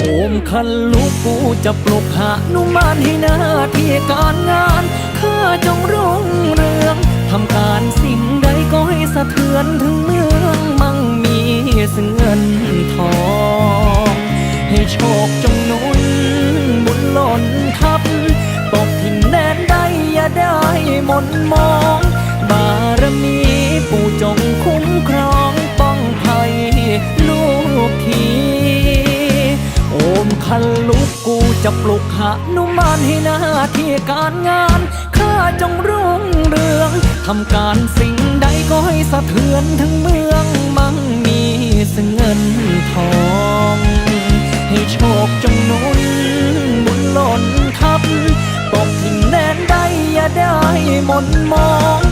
โอมคันลูกกูจะปลุกหานุมานให้หน้าที่การงานข้าจงรุ่งเรืองทำการสิ่งใดก็ให้สะเทือนถึงเมืองมั่งมีซึ่งเงินทองให้โชคจงนุนบุญหล่นทับตกถิ่นแดนใดอย่าได้หมนมอง บารมีปู่จงคุ้ มคันลูกกูจะปลุกหานุมานให้หน้าที่การงานข้าจงรุ่งเรืองทำการสิ่งใดก็ให้สะเทือนทั้งเมืองมั่งมีซึ่งเงินทอง ให้โชคจงนุนบุญหล่นทับตกถิ่นแดนใดอย่าได้มนมอง